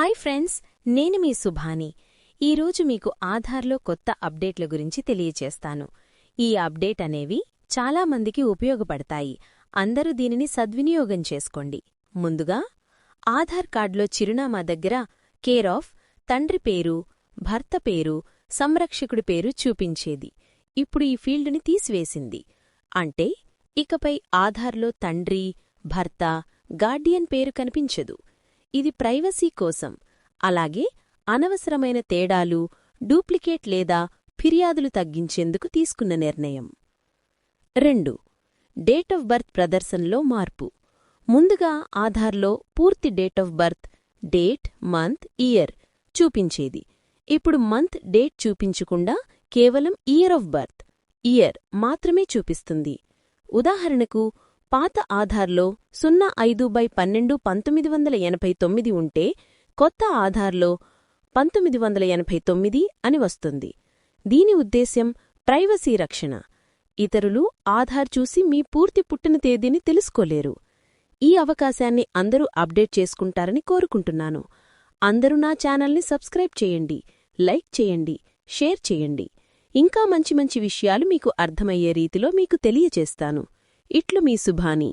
Hi friends నేను మీ సుభాని. ఈరోజు మీకు ఆధార్లో కొత్త అప్డేట్ల గురించి తెలియచేస్తాను. ఈ అప్డేట్ అనేవి చాలా మందికి ఉపయోగపడతాయి. అందరూ దీనిని సద్వినియోగం చేసుకోండి. ముందుగా ఆధార్ కార్డులో చిరునామా దగ్గర కేర్ ఆఫ్ తండ్రి పేరు భర్త పేరు సంరక్షకుడి పేరు చూపించేది. ఇప్పుడు ఈ ఫీల్డ్ని తీసివేసింది. అంటే ఇకపై ఆధార్లో తండ్రి భర్త గార్డియన్ పేరు కనిపించదు. ఇది ప్రైవసీ కోసం. అలాగే అనవసరమైన తేడాలు డూప్లికేట్ లేదా ఫిర్యాదులు తగ్గించేందుకు తీసుకున్న నిర్ణయం. రెండు. డేట్ ఆఫ్ బర్త్ ప్రదర్శనలో మార్పు. ముందుగా ఆధార్లో పూర్తి date of birth date month year చూపించేది. ఇప్పుడు మంత్ డేట్ చూపించకుండా కేవలం ఇయర్ ఆఫ్ బర్త్ ఇయర్ మాత్రమే చూపిస్తుంది. ఉదాహరణకు పాత ఆధార్లో సున్నా ఐదు బై పన్నెండు పంతొమ్మిది వందల ఎనభై తొమ్మిది ఉంటే కొత్త ఆధార్లో పంతొమ్మిది వందల ఎనభై తొమ్మిది అని వస్తుంది. దీని ఉద్దేశ్యం ప్రైవసీ రక్షణ. ఇతరులు ఆధార్ చూసి మీ పూర్తి పుట్టిన తేదీని తెలుసుకోలేరు. ఈ అవకాశాన్ని అందరూ అప్డేట్ చేసుకుంటారని కోరుకుంటున్నాను. అందరూ నా ఛానల్ని సబ్స్క్రైబ్ చేయండి లైక్ చేయండి షేర్ చేయండి. ఇంకా మంచి మంచి విషయాలు మీకు అర్థమయ్యే రీతిలో మీకు తెలియచేస్తాను. ఇట్లు మీ సుభాని